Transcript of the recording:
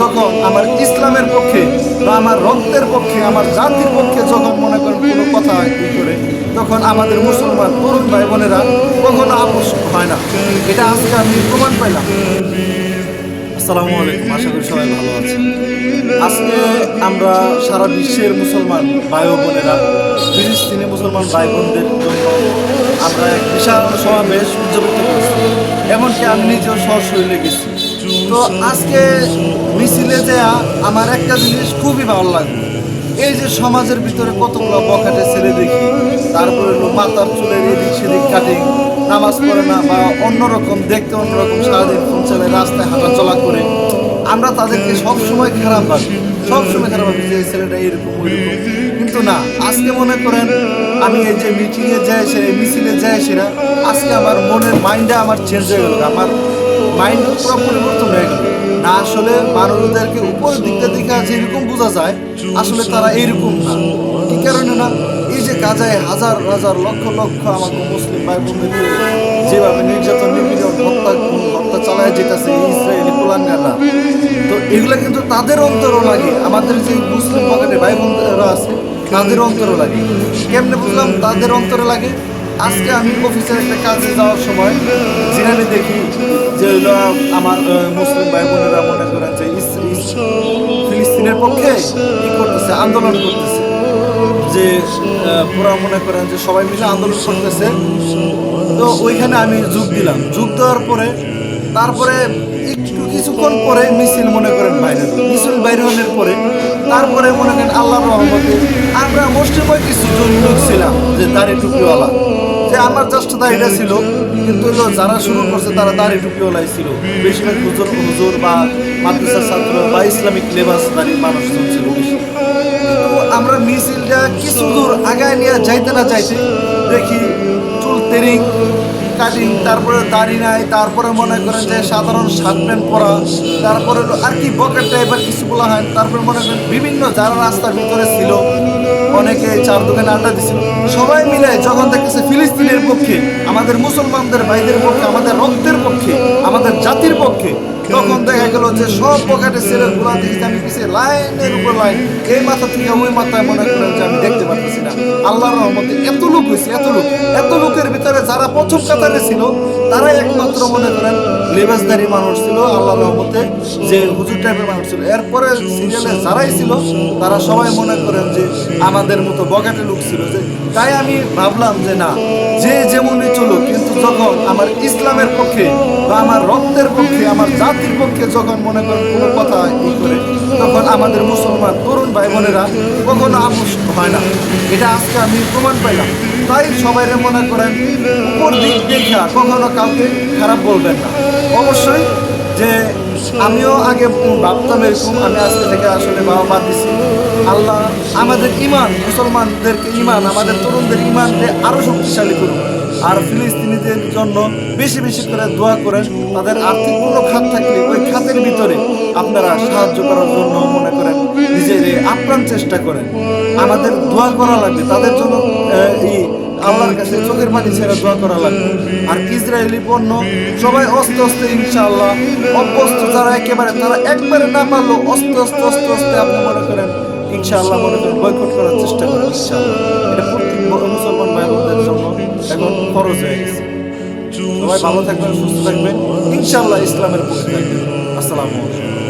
যখন আমার ইসলামের পক্ষে বা আমার রক্তের পক্ষে, আমার জাতির পক্ষে যখন মনে করেন কোনো কথা করে, তখন আমাদের মুসলমান তরুণ ভাই বোনেরা কখনো আপোষ হয় না। এটা আজকে আমি প্রমাণ পাইলাম। আসসালামু আলাইকুম, আশা করি সবাই ভালো আছেন। আজকে আমরা সারা বিশ্বের মুসলমান ভাই বোনেরা ফিলিস্তিনি মুসলমান ভাই বোনদের জন্য আমরা এক বিশাল সমাবেশ উদযাপিত করছি। এমনকি আমি নিজেও সশরীরে গেছি। তো আজকে মিছিলে আমার একটা জিনিস খুবই ভালো লাগল এই যে সমাজের ভিতরে কতগুলো বখাটে ছেলে দেখি, তারপরে হলো মাথার চুলের এদিক সেদিক কাটিং, নামাজ পড়ে না বা অন্যরকম, দেখতে অন্যরকম সারাদিন ফোন চালায় রাস্তায় হাঁটা চলা করে। আমরা তাদেরকে সবসময় খারাপ ভাবি, সবসময় খারাপ ভাবি যে ছেলেটা এরকম কিন্তু না, আজকে মনে করেন আমি এই যে মিটিংয়ে যাই সে মিছিলে যাই সেরা আজকে আমার মনের মাইন্ডে আমার চেঞ্জ হয়ে গেল। আমার মাইন্ড পুরো পরিবর্তন হয়ে গেল। না আসলে মানুষদেরকে উপরের দিকটা দিকে আছে এরকম বোঝা যায়, আসলে তারা এইরকম না। কি কারণে না? এই যে গাজায় হাজার হাজার লক্ষ লক্ষ আমাকে মুসলিম ভাই বোনদেরকে যেভাবে নির্যাতন হত্যা হত্যা চালায় যেতেছে ইসরায়েলি কুলাঙ্গাররা, তো এগুলো কিন্তু তাদের অন্তরও লাগে। আমাদের যে মুসলিম পকেটে ভাই বোনরা আছে, তাদের অন্তরও লাগে। কেমনে বুঝলাম? তাদের অন্তরে লাগে আজকে আমি অফিসের একটা কাজে যাওয়ার সময় যেখানে দেখি যে আমার মুসলিম ভাই বোনেরা মনে করেন যে ফিলিস্তিনের পক্ষে করতেছে, আন্দোলন করতেছে। যে পুরা মনে করেন যে সবাই মিলে আন্দোলন করতেছে। তো ওইখানে আমি যোগ দিলাম। যোগ দেওয়ার পরে, তারপরে একটু কিছুক্ষণ পরে মিছিল মনে করেন বাইরে। মিছিল বাইরে হওয়ার পরে, তারপরে মনে করেন আল্লাহর রহমতে আমরা মুসলিমই কিছু জন লোক ছিলাম যে দাড়ি টুপিওয়ালা। যে আমার জাস্ট দাড়িটা ছিল, কিন্তু যারা শুরু করছে তারা দাড়ি টুপিওয়ালাই ছিল বেশিরভাগ হুজুর হুজুর বা মাদ্রাসার ছাত্র বা ইসলামিক লেবাস দাড়ি মানুষজন ছিল আমরা মিছিলটা কিছু দূর আগায় নিয়ে যাইতে না যাইতে দেখি চুল তেরিং, কাটিং, তারপরে দাড়ি নাই, তারপরে মনে করেন যে সাধারণ শার্ট প্যান্ট পরা, তারপরে আর কি বকেট টাইপের কিছু বলা হয়, তারপরে মনে করেন বিভিন্ন যারা রাস্তার ভিতরে ছিল অনেকে চার দোকানে আড্ডা দিছিল। সবাই মিলে যখন দেখতেছে ফিলিস্তিনের পক্ষে, আমাদের মুসলমানদের ভাইদের পক্ষে, আমাদের রক্তের পক্ষে আমাদের জাতির পক্ষে। তখন দেখা গেল যে সব পকেটে ছেলেরগুলা দেখি আমি পিছিয়ে লাইনের উপর লাইন। এই মাথা থেকে ওই মাথায় মনে করেন যে আমি দেখতে পারতেছি না। আল্লাহর রহমতে এত লোক হয়েছে, এত লোক। এত লোকের ভিতরে যারা প্রথম কাতারে ছিল, তারাই একমাত্র মনে করেন লেবাসদারি মানুষ ছিল, আল্লাহর রহমতে যে হুজুর টাইপের মানুষ ছিল। এরপরে সিরিয়ালে যারাই ছিল, তারা সবাই মনে করেন যে আমাদের মতো বগাটে লোক ছিল যে, তাই আমি ভাবলাম যে না, যে কিন্তু যখন আমার ইসলামের পক্ষে বা আমার রক্তের পক্ষে, আমার জাতির পক্ষে যখন মনে করেন কোনো কথা ই করে, তখন আমাদের মুসলমান তরুণ ভাই বোনেরা কখনো আপোষ হয় না। এটা আজকে আমি প্রমাণ পাইলাম। তাই সবাই মনে করেন, উপর দিক দেখা কখনো কাউকে খারাপ বলবেন না। অবশ্যই যে আমিও আগে ভাবতাম এরকম, আমি আজকে থেকে আসলে বাবা বাদ দিছি। আল্লাহ আমাদের ইমান মুসলমানদেরকে ইমান আমাদের তরুণদের ইমানকে আরও শক্তিশালী করুন আর ফিলিস্তিনিদের জন্য বেশি বেশি করে দোয়া করেন। তাদের আর্থিক কোনো খাত থাকলে ওই খাতের ভিতরে আপনারা সাহায্য করার জন্য মনে করেন নিজের আপ্রাণ চেষ্টা করেন। আমাদের দোয়া করা লাগবে, তাদের জন্য এই আল্লাহর কাছে চোখের পানি ছেড়ে দোয়া করা লাগবে। আর ইসরায়েলি পণ্য সবাই অস্তে অস্তে ইনশাআল্লাহ, অভ্যস্ত যারা একেবারে, তারা একবারে না পারল অস্তে অস্তে অস্তে অস্তে আপনি মনে করেন, ইনশাআল্লাহ মনে করেন বয়কট করার চেষ্টা করেন ইনশাআল্লাহ। এটা প্রত্যেক মুসলমান ভাই এখন খরচ হয়ে গেছে। সবাই ভালো থাকবেন, সুস্থ থাকবেন। ইনশাআল্লাহ ইসলামের পক্ষে থাকবেন। আসসালামু আলাইকুম।